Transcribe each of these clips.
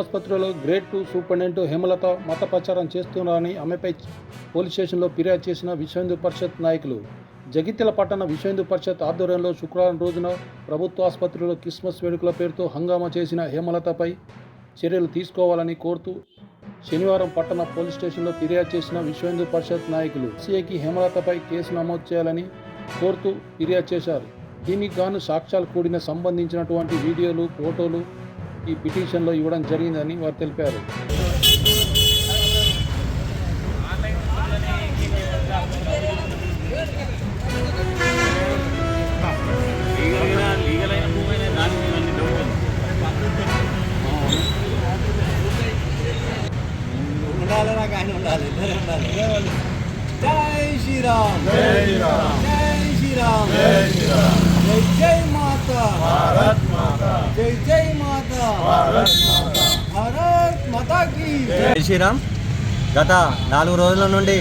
ఆసుపత్రిలో grade two superintendent Hemalatha మత ప్రచారం చేస్తున్నారని ఆమెపై పోలీస్ స్టేషన్లో ఫిర్యాదు చేసిన విశ్వహిందూ పరిషత్ నాయకులు. జగిత్యాల పట్టణ విశ్వహిందూ పరిషత్ ఆధ్వర్యంలో శుక్రవారం రోజున ప్రభుత్వ ఆసుపత్రిలో క్రిస్మస్ వేడుకల పేరుతో హంగామా చేసిన హేమలతపై చర్యలు తీసుకోవాలని కోరుతూ శనివారం పట్టణ పోలీస్ స్టేషన్లో ఫిర్యాదు చేసిన విశ్వహిందూ పరిషత్ నాయకులు. సిఐకి హేమలతపై కేసు నమోదు చేయాలని కోరుతూ ఫిర్యాదు చేశారు. దీనికి గాను సాక్ష్యాలు కూడిన సంబంధించినటువంటి వీడియోలు ఫోటోలు ఈ పిటిషన్లో ఇవ్వడం జరిగిందని వారు తెలిపారు. ఉండాలి నాకు ఆయన ఉండాలి ఉండాలి. జై శ్రీరామ్. జై శ్రీరామ్. జై శ్రీరామ్. జై శ్రీరామ్. జై జై మాత భారత్ మాతా జై జై మాత భారత్ మాతా భారత్ మాతాకి జై శ్రీరామ్ గత నాలుగు రోజుల నుండి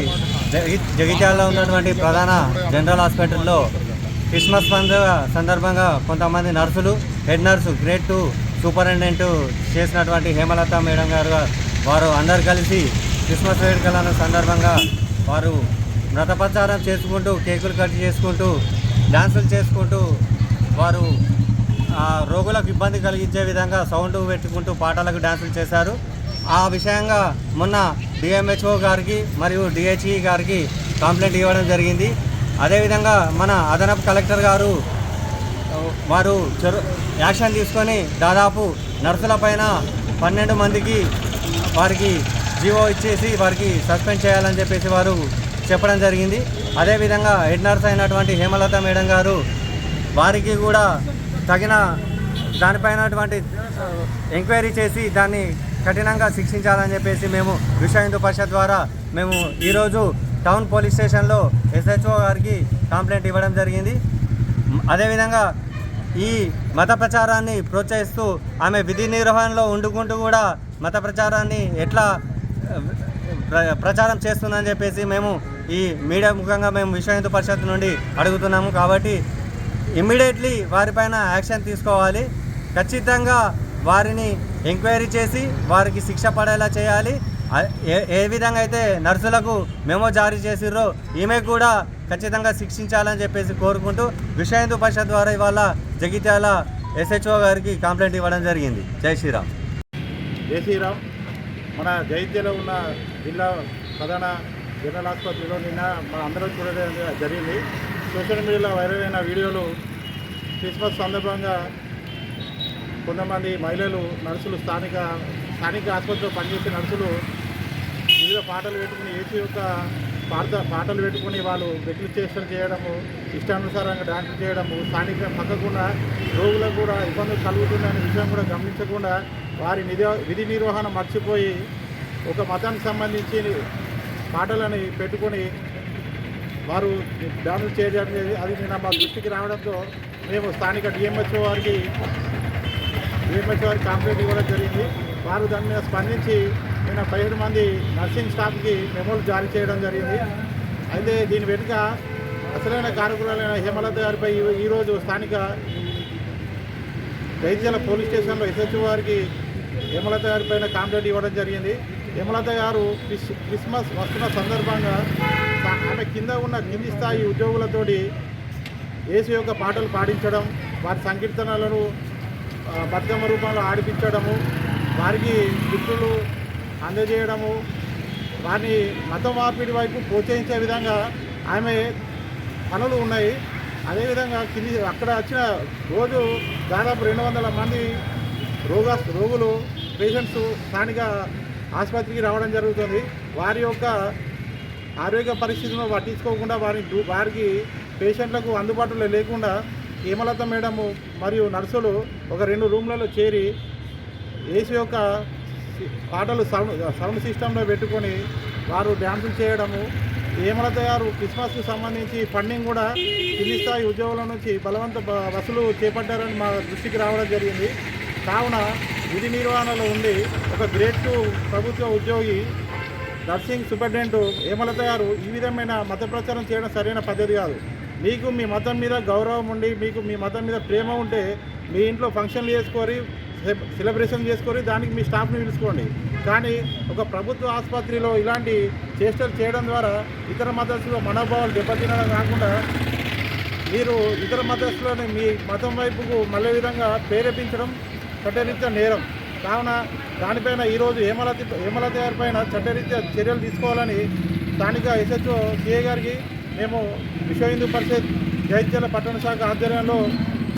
జగిత్యాలలో ఉన్నటువంటి ప్రధాన జనరల్ హాస్పిటల్లో క్రిస్మస్ పండుగ సందర్భంగా కొంతమంది నర్సులు head nurse grade two superintendent చేసినటువంటి హేమలత మేడం గారు వారు అందరు కలిసి క్రిస్మస్ వేడుకలను సందర్భంగా వారు వ్రతపచారం చేసుకుంటూ కేకులు కట్ చేసుకుంటూ డ్యాన్సులు చేసుకుంటూ వారు రోగులకు ఇబ్బంది కలిగించే విధంగా సౌండ్ పెట్టుకుంటూ పాటలకు డ్యాన్సులు చేశారు. ఆ విషయంగా మొన్న డిఎంహెచ్ఓ గారికి మరియు డిహెచ్ఈ గారికి కంప్లైంట్ ఇవ్వడం జరిగింది. అదేవిధంగా మన అదనపు కలెక్టర్ గారు వారు చొర యాక్షన్ తీసుకొని దాదాపు నర్సులపైన పన్నెండు మందికి వారికి జీవో ఇచ్చేసి వారికి సస్పెండ్ చేయాలని చెప్పేసి వారు చెప్పడం జరిగింది. అదేవిధంగా హెడ్ నర్స్ అయినటువంటి హేమలత మేడం గారు వారికి కూడా తగిన దానిపైనటువంటి ఎంక్వైరీ చేసి దాన్ని కఠినంగా శిక్షించాలని చెప్పేసి మేము విశ్వ హిందూ పరిషత్ ద్వారా మేము ఈరోజు టౌన్ పోలీస్ స్టేషన్లో ఎస్హెచ్ఓ గారికి కంప్లైంట్ ఇవ్వడం జరిగింది. అదేవిధంగా ఈ మత ప్రచారాన్ని ప్రోత్సహిస్తూ ఆమె విధి నిర్వహణలో ఉండుకుంటూ కూడా మత ప్రచారాన్ని ఎట్లా ప్ర- ప్రచారం చేస్తుందని చెప్పేసి మేము ఈ మీడియా ముఖంగా మేము విశ్వ హిందూ పరిషత్ నుండి అడుగుతున్నాము. కాబట్టి ఇమ్మీడియట్లీ వారిపైన యాక్షన్ తీసుకోవాలి. ఖచ్చితంగా వారిని ఎంక్వైరీ చేసి వారికి శిక్ష పడేలా చేయాలి. ఏ ఏ విధంగా అయితే నర్సులకు మెమో జారీ చేసిర్రో ఈమె కూడా ఖచ్చితంగా శిక్షించాలని చెప్పేసి కోరుకుంటూ విషయ హిందూ పరిషత్ ద్వారా ఇవాళ జగిత్యాల ఎస్హెచ్ఓ గారికి కంప్లైంట్ ఇవ్వడం జరిగింది. జై శ్రీరామ్. జై శ్రీరామ్. మన జగిత్యాలో ఉన్న జిల్లా ప్రధాన జనరల్ ఆసుపత్రిలో నిన్న మన అందరం చూడడం జరిగింది. సోషల్ మీడియాలో వైరల్ అయిన వీడియోలు క్రిస్మస్ సందర్భంగా కొంతమంది మహిళలు నర్సులు స్థానిక స్థానిక ఆసుపత్రిలో పనిచేసే నర్సులు వివిధ పాటలు పెట్టుకుని ఏసీ యొక్క పాట పాటలు పెట్టుకుని వాళ్ళు బెట్లు చేష్టలు చేయడము ఇష్టానుసారంగా డాన్స్ చేయడము స్థానిక పక్కకుండా రోగులకు కూడా ఇబ్బందులు కలుగుతుందనే విషయం కూడా గమనించకుండా వారి నిధి విధి నిర్వహణ మర్చిపోయి ఒక మతానికి సంబంధించి పాటలని పెట్టుకొని వారు డాన్స్ చేయడం అది నిన్న మా దృష్టికి రావడంతో మేము స్థానిక డిఎంహెచ్ఓ వారికి డిఎంహెచ్ఓ వారికి కంప్లైంట్ ఇవ్వడం జరిగింది. వారు దాని మీద స్పందించి నిన్న పదిహేడు మంది నర్సింగ్ స్టాఫ్కి మెమోలు జారీ చేయడం జరిగింది. అయితే దీని వెనుక అసలైన కారకురాలైన హేమలత గారిపై ఈ- ఈరోజు స్థానిక జైత్యాల పోలీస్ స్టేషన్లో ఎస్హెచ్ఓ వారికి హేమలత గారి పైన కంప్లైంట్ ఇవ్వడం జరిగింది. హేమలత గారు క్రిస్ క్రిస్మస్ వస్తున్న సందర్భంగా ఆమె కింద ఉన్న కింది స్థాయి ఉద్యోగులతోటి యేసు యొక్క పాటలు పాడించడం వారి సంకీర్తనలను బతుకమ్మ రూపంలో ఆడిపించడము వారికి గిఫ్టులు అందజేయడము వారిని మత మార్పిడి వైపు ప్రోత్సహించే విధంగా ఆమె పనులు ఉన్నాయి. అదేవిధంగా కింది అక్కడ వచ్చిన రోజు దాదాపు రెండు వందల మంది రోగ రోగులు పేషెంట్స్ స్థానిక ఆసుపత్రికి రావడం జరుగుతుంది. వారి యొక్క ఆరోగ్య పరిస్థితులను పట్టించుకోకుండా వారి వారికి పేషెంట్లకు అందుబాటులో లేకుండా హేమలత మేడము మరియు నర్సులు ఒక రెండు రూమ్లలో చేరి ఏసీ యొక్క పాటలు సౌండ్ సౌండ్ సిస్టంలో పెట్టుకొని వారు డ్యాన్సులు చేయడము. హేమలత గారు క్రిస్మస్కి సంబంధించి ఫండింగ్ కూడా కింది స్థాయి ఉద్యోగుల నుంచి బలవంత వసూలు చేపట్టారని మా దృష్టికి రావడం జరిగింది. కావున విధి నిర్వహణలో ఉండి ఒక గ్రేడ్ టూ ప్రభుత్వ ఉద్యోగి నర్సింగ్ సూపరింటెండెంట్ హేమలత గారు ఈ విధమైన మత ప్రచారం చేయడం సరైన పద్ధతి కాదు. మీకు మీ మతం మీద గౌరవం ఉండి మీకు మీ మతం మీద ప్రేమ ఉంటే మీ ఇంట్లో ఫంక్షన్లు చేసుకొని సెలబ్రేషన్ చేసుకొని దానికి మీ స్టాఫ్ని పిలుచుకోండి. కానీ ఒక ప్రభుత్వ ఆసుపత్రిలో ఇలాంటి చేష్టలు చేయడం ద్వారా ఇతర మతస్థుల మనోభావాలు దెబ్బతినడం కాకుండా మీరు ఇతర మతస్థులను మీ మతం వైపుకు మళ్ళీ విధంగా ప్రేరేపించడం చట్టరీత్యా నేరం. కావున దానిపైన ఈరోజు హేమలత హేమలత గారి పైన చట్టరీత్యా చర్యలు తీసుకోవాలని స్థానిక ఎస్హెచ్ఓ సిఐ గారికి మేము విశ్వ హిందూ పరిషత్ జైత్యాల పట్టణ శాఖ ఆధ్వర్యంలో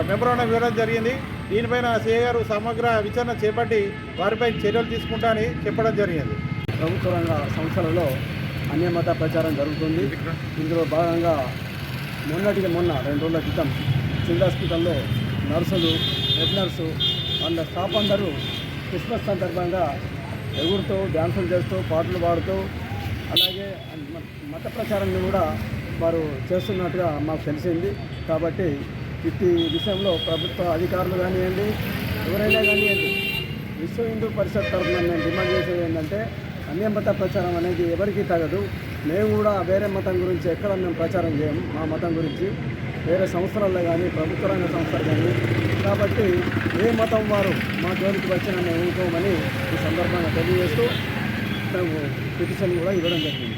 మెమరాండం ఇవ్వడం జరిగింది. దీనిపైన సిఐ గారు సమగ్ర విచారణ చేపట్టి వారిపై చర్యలు తీసుకుంటానని చెప్పడం జరిగింది. ప్రభుత్వ రంగ సంస్థలలో అన్యమత ప్రచారం జరుగుతుంది. ఇందులో భాగంగా మొన్నటికి మొన్న రెండు రోజుల క్రితం సివిల్ హాస్పిటల్లో నర్సులు హెడ్ నర్సు వాళ్ళ స్టాఫ్ అందరూ క్రిస్మస్ సందర్భంగా ఎగురుతూ డ్యాన్సులు చేస్తూ పాటలు పాడుతూ అలాగే మత ప్రచారాన్ని కూడా వారు చేస్తున్నట్టుగా మాకు తెలిసింది. కాబట్టి ఇట్టి విషయంలో ప్రభుత్వ అధికారులు కానివ్వండి ఎవరైనా కానివ్వండి విశ్వ హిందూ పరిషత్ తరఫున నేను డిమాండ్ చేసేది ఏంటంటే అన్య మత ప్రచారం అనేది ఎవరికీ తగదు. మేము కూడా వేరే మతం గురించి ఎక్కడ మేము ప్రచారం చేయము మా మతం గురించి. వేరే సంస్థలలో కానీ ప్రభుత్వ రంగ సంస్థలు కానీ. కాబట్టి ఏ మతం వారు మా జోలికి వచ్చినా మేము ఊరుకోమని ఈ సందర్భంగా తెలియజేస్తూ మేము పిటిషన్ కూడా ఇవ్వడం జరిగింది.